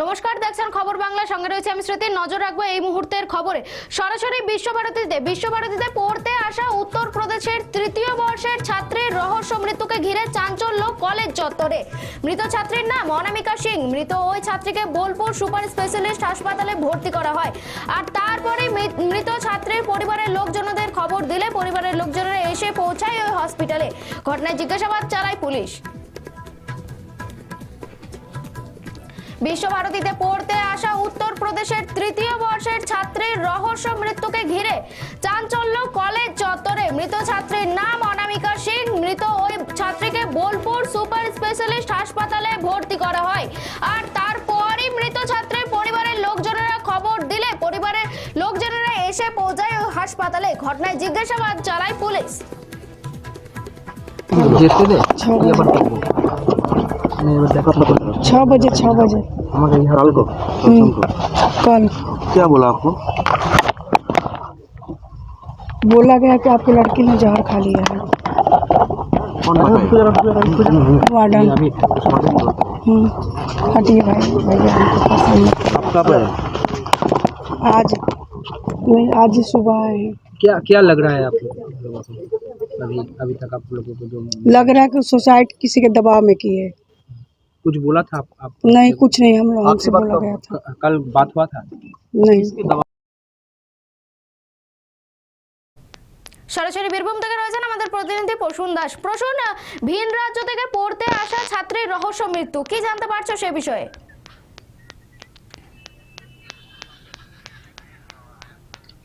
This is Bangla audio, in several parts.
নমস্কার, দেখছেন খবর বাংলা। সঙ্গে রয়েছে আমি স্মৃতি। নজর রাখব এই মুহূর্তের খবরে। সরাসরি বিশ্বভারতীতে বিশ্বভারতীতে পড়তে আসা উত্তরপ্রদেশের তৃতীয় বর্ষের ছাত্রীর রহস্য মৃত্যুকে ঘিরে চাঞ্চল্য কলেজ চত্বরে। মৃত ছাত্রীর নাম অনামিকা সিং। মৃত ওই ছাত্রীকে বোলপুর সুপার স্পেশালিস্ট হাসপাতালে ভর্তি করা হয়। আর তারপরে মৃত ছাত্রীর পরিবারের লোকজনদের খবর দিলে পরিবারের লোকজনেরা এসে পৌঁছায় ওই হসপিটালে। ঘটনায় জিজ্ঞাসাবাদ চালায় পুলিশ। বিশ্বভারতীতে পড়তে আসা উত্তরপ্রদেশের তৃতীয় বর্ষের ছাত্রীর রহস্য মৃত্যুকে ঘিরে চাঞ্চল্য কলেজ চত্বরে মৃত ছাত্রীর নাম অনামিকা সিং মৃত ওই ছাত্রীকে বোলপুর সুপার স্পেশালিস্ট হাসপাতালে ভর্তি করা হয় আর তারপরই মৃত ছাত্রের পরিবারের লোকজনেরা খবর দিলে পরিবারের লোকজনেরা এসে পৌঁছায় ওই হাসপাতালে ঘটনায় জিজ্ঞাসাবাদ চালায় পুলিশ যেতে দে কি আবার করবো মানে এবার দেখো আপনার কথা छः बजे छः बजे हमारे हम्म, को कल क्या बोला आपको? बोला गया कि आपके लड़की ने जहर खा लिया है। हम्म, हम्म, वार्डन। हटिए भाई भैया आज नहीं आज सुबह है। क्या क्या लग रहा है आपको? अभी अभी तक आप लोगों को जो लग रहा है कि सोसाइटी किसी के दबाव में की है। कुछ बोला था आप, आप नहीं कुछ नहीं हम लोग हमसे बोला गया था क- कल बात हुआ था नहीं সরাসরি বীরভূম থেকে রয়েছেন আমাদের প্রতিনিধি প্রসূন দাস প্রসূন ভিন রাজ্য থেকে পড়তে আসা ছাত্রীর রহস্য মৃত্যু কি জানতে পারছো সে বিষয়ে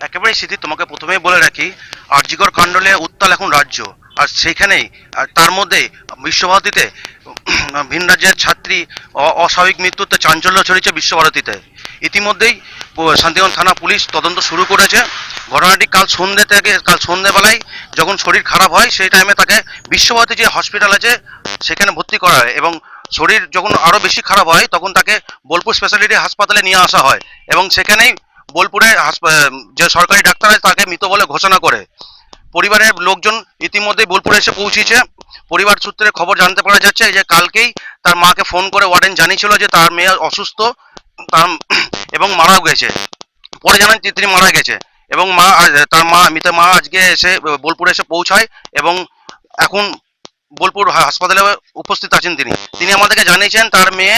একেবারে স্মৃতি তোমাকে প্রথমেই বলে রাখি আরজিকর কাণ্ডলে উত্তাল এখন রাজ্য আর সেইখানেই আর তার মধ্যে বিশ্বভারতীতে ভিন রাজ্যের ছাত্রী অস্বাভাবিক মৃত্যুতে চাঞ্চল্য ছড়িয়েছে বিশ্বভারতীতে। ইতিমধ্যেই শান্তিগঞ্জ থানা পুলিশ তদন্ত শুরু করেছে। ঘটনাটি কাল সন্ধ্যে থেকে, কাল সন্ধ্যেবেলায় যখন শরীর খারাপ হয়, সেই টাইমে তাকে বিশ্বভারতী যে হসপিটাল আছে, সেখানে ভর্তি করা হয় এবং শরীর যখন আরও বেশি খারাপ হয়, তখন তাকে বোলপুর স্পেশালিটি হাসপাতালে নিয়ে আসা হয় এবং সেখানেই বোলপুরে যে সরকারি ডাক্তার আছে, তাকে মৃত বলে ঘোষণা করে। পরিবারের লোকজন ইতিমধ্যে বোলপুরে এসে পৌঁছেছে। পরিবার সূত্রে খবর জানতে পারা যাচ্ছে যে কালকেই তার মাকে ফোন করে ওয়ার্ডেন জানিয়েছিল যে তার মেয়ে অসুস্থ, তার এবং মারাও গেছে। পরে জানান তিনি মারা গেছে। এবং মা তার মা, মৃত মা আজকে এসে বোলপুরে এসে পৌঁছায় এবং এখন বোলপুর হাসপাতালে উপস্থিত আছেন তিনি। তিনি আমাদেরকে জানিয়েছেন তার মেয়ে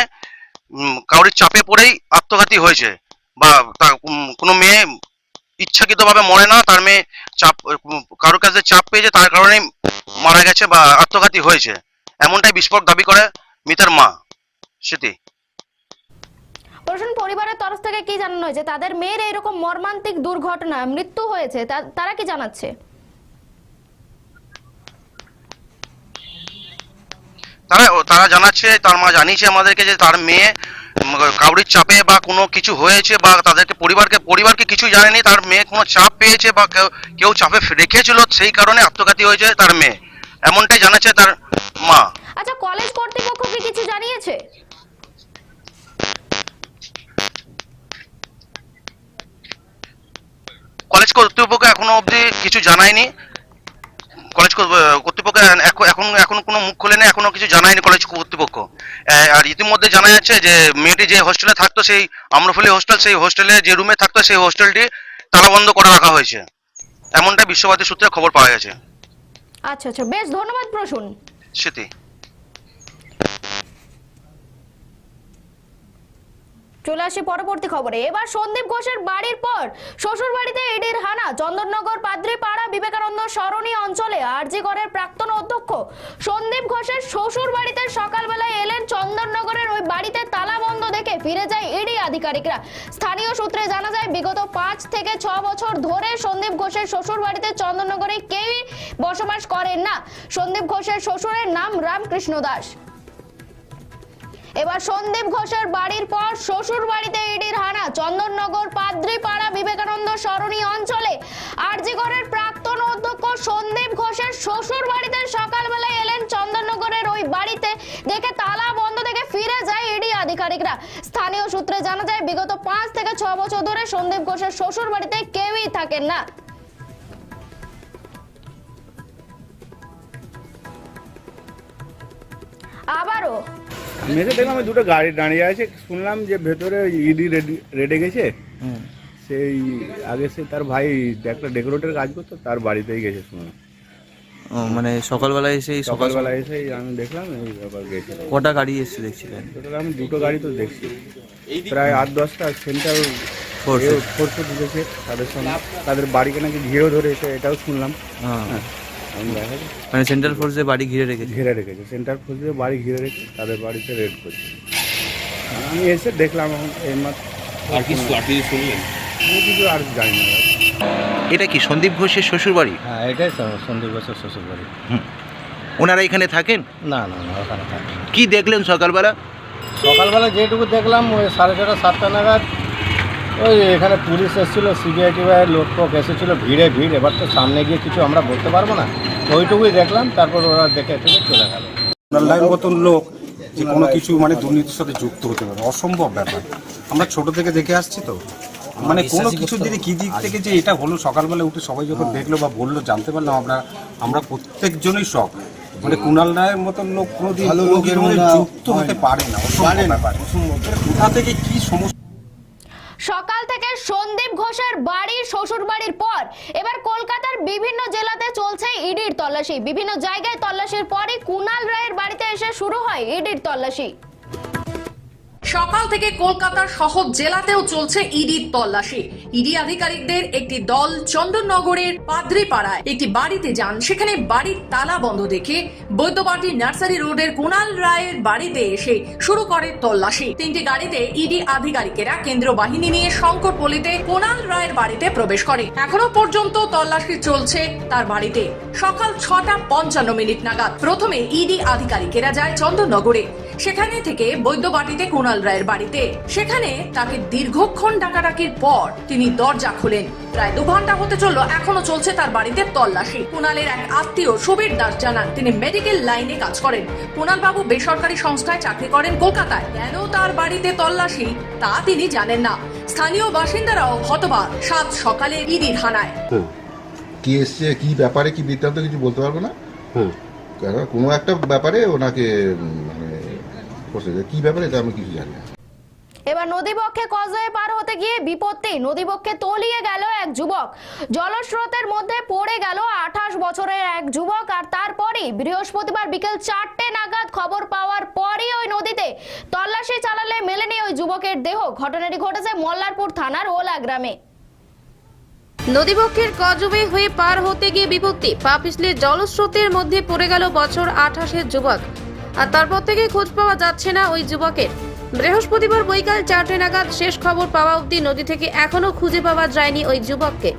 কাউরির চাপে পড়েই আত্মঘাতী হয়েছে বা কোনো মেয়ে ইচ্ছাকৃতভাবে মরে না তার মেয়ে চাপ কারোর কাছে চাপ পেয়েছে তার কারণেই মারা গেছে বা আত্মঘাতী হয়েছে। এমনটাই বিস্ফোরক দাবি করে মৃতের মা স্মৃতি প্রসূন পরিবারের তরফ থেকে কি জানানো হয়েছে? তাদের মেয়ের এরকম মর্মান্তিক দুর্ঘটনা মৃত্যু হয়েছে তারা কি জানাচ্ছে? তারা তারা জানাচ্ছে তার মা জানিয়েছে আমাদেরকে যে তার মেয়ে কাউরির চাপে বা কোনো কিছু হয়েছে বা তাদেরকে পরিবারকে পরিবারকে কিছু জানেনি তার মেয়ে কোনো চাপ পেয়েছে বা কেউ কেউ চাপে রেখেছিল সেই কারণে আত্মঘাতী হয়েছে তার মেয়ে। এমনটাই জানাচ্ছে তার মা। আচ্ছা কলেজ কর্তৃপক্ষ কি কিছু জানিয়েছে? কলেজ কর্তৃপক্ষ এখনও অবধি কিছু জানায়নি। কলেজ কর্তৃপক্ষ এখন এখন কোনো মুখ খোলেনি এখনও কিছু জানায়নি কলেজ কর্তৃপক্ষ। আর ইতিমধ্যে জানা যাচ্ছে যে মেয়েটি যে হোস্টেলে থাকতো সেই আম্রফলি হোস্টেল সেই হোস্টেলে যে রুমে থাকতো সেই হোস্টেলটি তালাবন্ধ করে রাখা হয়েছে। এমনটা বিশ্বভারতী সূত্রে খবর পাওয়া গেছে। আচ্ছা আচ্ছা বেশ ধন্যবাদ প্রসূন। স্মৃতি। চলে আসি পরবর্তী খবরে। এবার সন্দীপ ঘোষের বাড়ির পর। শ্বশুর বাড়িতে ইডির হানা চন্দননগর পাদ্রিপাড়া বিবেকানন্দ সরণি অঞ্চলে আরজিগড়ের প্রাক্তন অধ্যক্ষ সন্দীপ ঘোষের শ্বশুর বাড়িতে সকালবেলায় এলেন চন্দননগরের ওই বাড়িতে তালা বন্ধ দেখে ফিরে যায় ইডি আধিকারিকরা। স্থানীয় সূত্রে জানা যায়, বিগত পাঁচ থেকে ছ বছর ধরে সন্দীপ ঘোষের শ্বশুর বাড়িতে চন্দননগরে কেউই বসবাস করেন না। সন্দীপ ঘোষের শ্বশুরের নাম রামকৃষ্ণ দাস। এবার সন্দীপ ঘোষের বাড়ির পর শ্বশুর বাড়িতে ইডির হানা চন্দননগর পাদ্রিপাড়া বিবেকানন্দ সরণি অঞ্চলে আরজিগড়ের প্রাক্তন অধ্যক্ষ সন্দীপ ঘোষের শ্বশুর বাড়িতে সকালবেলায় এলেন চন্দননগরের ওই বাড়িতে। দেখে তালা বন্ধ দেখে ফিরে যায় ইডি আধিকারিকরা। স্থানীয় সূত্রে জানা যায় বিগত পাঁচ থেকে ছ বছর ধরে সন্দীপ ঘোষের শ্বশুর বাড়িতে কেউই থাকেন না। আবারও। আমি দেখলাম দুটো গাড়ি দাঁড়িয়ে আছে শুনলাম যে ভেতরে ইডি রেডি রেডে গেছে। সেই আগে সে তার ভাই একটা ডেকোরেটের কাজ করতো তার বাড়িতেই গেছে শুনলাম ও, মানে সকালবেলা এসে সকালবেলা এসে আমি দেখলাম এই ব্যাপার গেছে কটা গাড়ি এসে দেখছিলেন? টোটাল আমি দুটো গাড়ি তো দেখছি। প্রায় আট দশটা সেন্ট্রাল. ফোর্সে ঢুকেছে তাদের সঙ্গে। তাদের বাড়িকে নাকি ঘিরেও ধরেছে এটাও শুনলাম। হ্যাঁ। হ্যাঁ মানে সেন্ট্রাল ফোর্সে বাড়ি ঘিরে রেখেছে? ঘিরে রেখেছে। সেন্ট্রাল ফোর্সে বাড়ি ঘিরে রেখে তাদের বাড়িতে রেড করছে। আমি এসে দেখলাম এখন এইমাত্র আর কিছু আর কিছু শুনলেন? আমি কিছু আর জানি না। এটা কি সন্দীপ ঘোষের শ্বশুর বাড়ি হ্যাঁ এটাই সন্দীপ ঘোষের শ্বশুর বাড়ি ওনারা এখানে থাকেন? না না না ওখানে থাকে না। কি দেখলেন সকালবেলা? সকালবেলা যেটুকু দেখলাম ওই সাড়ে ছটা সাতটা নাগাদ ওই এখানে পুলিশ এসেছিল সিবিআই টিবিআই লোকটোক এসেছিল ভিড়ে ভিড় এবার তো সামনে গিয়ে কিছু আমরা বলতে পারব না। ওইটুকুই দেখলাম তারপর ওরা দেখে টেকে চলে গেল। লাইন মতন লোক যে কোনো কিছু মানে দুর্নীতির সাথে যুক্ত হতে পারে অসম্ভব ব্যাপার। আমরা ছোট থেকে দেখে আসছি তো। মানে কোনো কিছু যদি কি দিক থেকে যে এটা হলো সকালবেলা উঠে সবাই যখন দেখল বা বলল জানতে পারলাম আমরা আমরা প্রত্যেকজনই শখ মানে কুণাল রায়ের মতন লোক কোনোদিন যুক্ত হতে পারে না অসম্ভব ব্যাপার। কোথা থেকে কি সমস্যা? সকাল থেকে সন্দীপ ঘোষের বাড়ির শ্বশুর বাড়ির পর। এবার কলকাতার বিভিন্ন জেলাতে চলছে ইডির তল্লাশি। বিভিন্ন জায়গায় তল্লাশির পরই কুনাল রায়ের বাড়িতে এসে শুরু হয় ইডির তল্লাশি। সকাল থেকে কলকাতার শহর জেলাতেও চলছে ইডির তল্লাশি। ইডি আধিকারিকদের একটি দল চন্দননগরের পাদ্রিপাড়ায় একটি বাড়িতে যান। সেখানে বাড়ির তালা বন্ধ দেখে বৈদ্যবাটি নার্সারি রোডের কুণাল রায়ের বাড়িতে এসে শুরু করে তল্লাশি। তিনটি গাড়িতে ইডি আধিকারিকেরা কেন্দ্র বাহিনী নিয়ে শঙ্করপল্লীতে কুণাল রায়ের বাড়িতে প্রবেশ করে। এখনও পর্যন্ত তল্লাশি চলছে তার বাড়িতে। সকাল ছটা পঞ্চান্ন মিনিট নাগাদ প্রথমে ইডি আধিকারিকেরা যায় চন্দননগরে। সেখানে থেকে বৈদ্যবাটিতে কুণাল রায়ের বাড়িতে। সেখানে তাকে দীর্ঘক্ষণ ডাকাডাকির পর তিনি দরজা খুলেন। প্রায় দু ঘণ্টা হতে চলল এখনও চলছে তার বাড়িতে তল্লাশি। কুণালের এক আত্মীয় সুবীর দাস জানান তিনি মেডিকেল লাইনে কাজ করেন। কুণাল বাবু বেসরকারি সংস্থায় চাকরি করেন কলকাতায়। কেন তার বাড়িতে তল্লাশি? তা তিনি জানেন না। স্থানীয় বাসিন্দারাও হতবাক। সাত সকালে ইডির হানায় কি এসছে? কি ব্যাপারে? কি বৃত্তান্ত? কিছু বলতে পারব না? কোনো একটা ব্যাপারে ওনাকে বসেছে কি ব্যাপারে এটা আমি কিছু জানি না। এবার নদীবক্ষে কজয়ে পার হতে গিয়ে বিপত্তি নদীবক্ষে তলিয়ে গেল এক যুবক। জলস্রোতের মধ্যে পড়ে গেল আঠাশ বছরের এক যুবক আর তারপরই বৃহস্পতিবার বিকেল চারটে নাগাদ খবর পাওয়ার পরই ওই নদীতে তল্লাশি চালালে মেলেনি ওই যুবকের দেহ। ঘটনাটি ঘটেছে মল্লারপুর থানার ওলা গ্রামে। নদীবক্ষের কজবে হয়ে পার হতে গিয়ে বিপত্তি। পা পিছলে জলস্রোতের মধ্যে পড়ে গেল বছর আঠাশের যুবক। আর তারপর থেকে খোঁজ পাওয়া যাচ্ছে না ওই যুবকের। বৃহস্পতিবার বৈকাল চারটে নাগাদ শেষ খবর পাওয়া অবধি নদী থেকে এখনও খুঁজে পাওয়া যায়নি ওই যুবককে।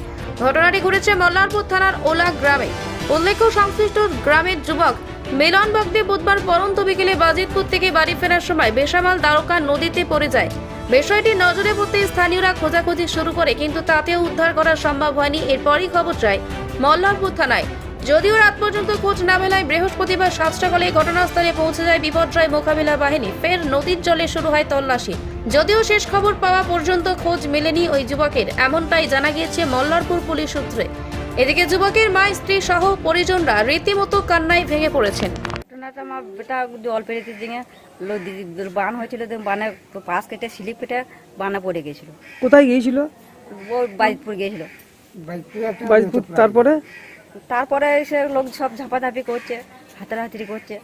ঘটনাটি ঘটেছে মল্লারপুর থানার ওলা গ্রামে। উল্লেখ্য, সংশ্লিষ্ট গ্রামের যুবক মিলন বগদে বুধবার পরন্ত বিকেলে বাজিতপুর থেকে বাড়ি ফেরার সময় বেসামাল দ্বারকা নদীতে পড়ে যায়। বিষয়টি নজরে পড়তে স্থানীয়রা খোঁজাখুঁজি শুরু করে, কিন্তু তাতেও উদ্ধার করা সম্ভব হয়নি। এরপরই খবর যায় মল্লারপুর থানায়। যদিও রাত পর্যন্ত খোঁজ না মেলায় বৃহস্পতিবার সাত সকালে ঘটনাস্থলে পৌঁছে যায় বিপর্যয় মোকাবিলা বাহিনী। ফের নদীর জলে শুরু হয় তল্লাশি। যদিও শেষ খবর পাওয়া পর্যন্ত খোঁজ মেলেনি ওই যুবকের এমনটাই জানা গিয়েছে মল্লারপুর পুলিশ সূত্রে। এদিকে যুবকের মা স্ত্রী সহ পরিজনরা রীতিমতো কান্নায় ভেঙে পড়েছেন। ঘটনাটা আমার বেটা জল পেরেতে দিকে বান হয়েছিল বানে পাশ কেটে স্লিপ কেটে বানা পড়ে গেছিল কোথায় গিয়েছিল? ও বাইজপুর গিয়েছিল। তারপরে? তারপরে সে লোক সব ঝাপাঝাপি করছে হাতাহাতি করছে।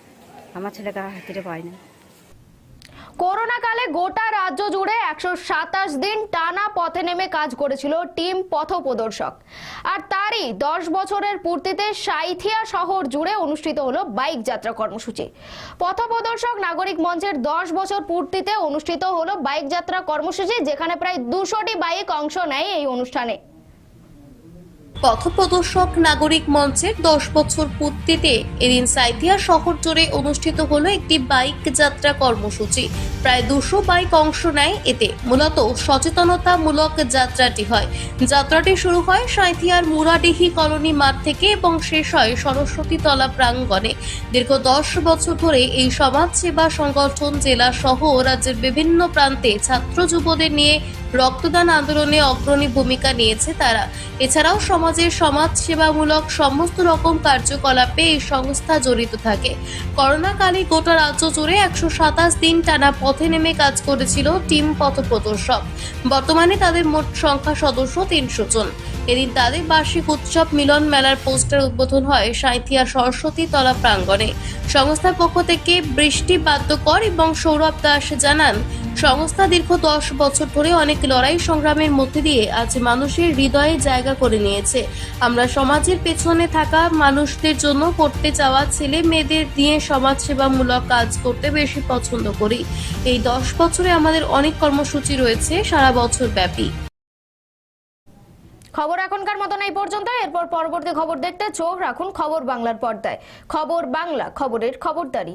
আমার ছেলেকে হাতিরে পায়নি। করোনা কালে গোটা রাজ্য জুড়ে একশো সাতাশ দিন টানা পথে নেমে কাজ করেছিল টিম পথপ্রদর্শক আর তারই দশ বছরের পূর্তিতে সাইথিয়া শহর জুড়ে অনুষ্ঠিত হলো বাইক যাত্রা কর্মসূচি। পথপ্রদর্শক নাগরিক মঞ্চের দশ বছর পূর্তিতে অনুষ্ঠিত হলো বাইক যাত্রা কর্মসূচি, যেখানে প্রায় দুশোটি বাইক অংশ নেয় এই অনুষ্ঠানে। পথপ্রদর্শক নাগরিক মঞ্চের দশ বছর পূর্তিতে এদিন সাইথিয়া শহর জুড়ে অনুষ্ঠিত হলো একটি বাইক যাত্রা কর্মসূচি। প্রায় দুশো বাইক অংশ নেয় এতে। মূলত সচেতনতামূলক যাত্রাটি হয়। যাত্রাটি শুরু হয় সাঁথিয়ার মুরাডিহি কলোনি মাঠ থেকে এবং শেষ হয় সরস্বতী তলা প্রাঙ্গণে। দীর্ঘ দশ বছর ধরে এই সমাজ সেবা সংগঠন জেলা সহ রাজ্যের বিভিন্ন প্রান্তে ছাত্র যুবদের নিয়ে রক্তদান আন্দোলনে অগ্রণী ভূমিকা নিয়েছে তারা। এছাড়াও সমাজ সমাজের সমাজ সেবামূলক সমস্ত রকম কার্যকলাপে এই সংস্থা জড়িত থাকে। করোনাকালে গোটা রাজ্য জুড়ে একশো সাতাশ দিন টানা পথে নেমে কাজ করেছিল টিম পথপ্রদর্শক বর্তমানে তাদের মোট সংখ্যা সদস্য তিনশো জন। এদিন তাদের বার্ষিক উৎসব মিলন মেলার পোস্টার উদ্বোধন হয় সাঁথিয়া সরস্বতী তলা প্রাঙ্গণে। সংস্থার পক্ষ থেকে বৃষ্টি বাদ্যকর এবং সৌরভ দাস জানান সংস্থা দীর্ঘ দশ বছর ধরে অনেক লড়াই সংগ্রামের মধ্যে দিয়ে আজ মানুষের হৃদয়ে জায়গা করে নিয়েছে। আমরা সমাজের পেছনে থাকা মানুষদের জন্য করতে যাওয়া ছেলে মেয়েদের দিয়ে সমাজসেবামূলক কাজ করতে বেশি পছন্দ করি। এই দশ বছরে আমাদের অনেক কর্মসূচি রয়েছে, সারা বছর ব্যাপী। খবর এখনকার মতন এই পর্যন্ত। এরপর পরবর্তী খবর দেখতে চোখ রাখুন খবর বাংলার পর্দায়। খবর বাংলা, খবরের খবরদারি।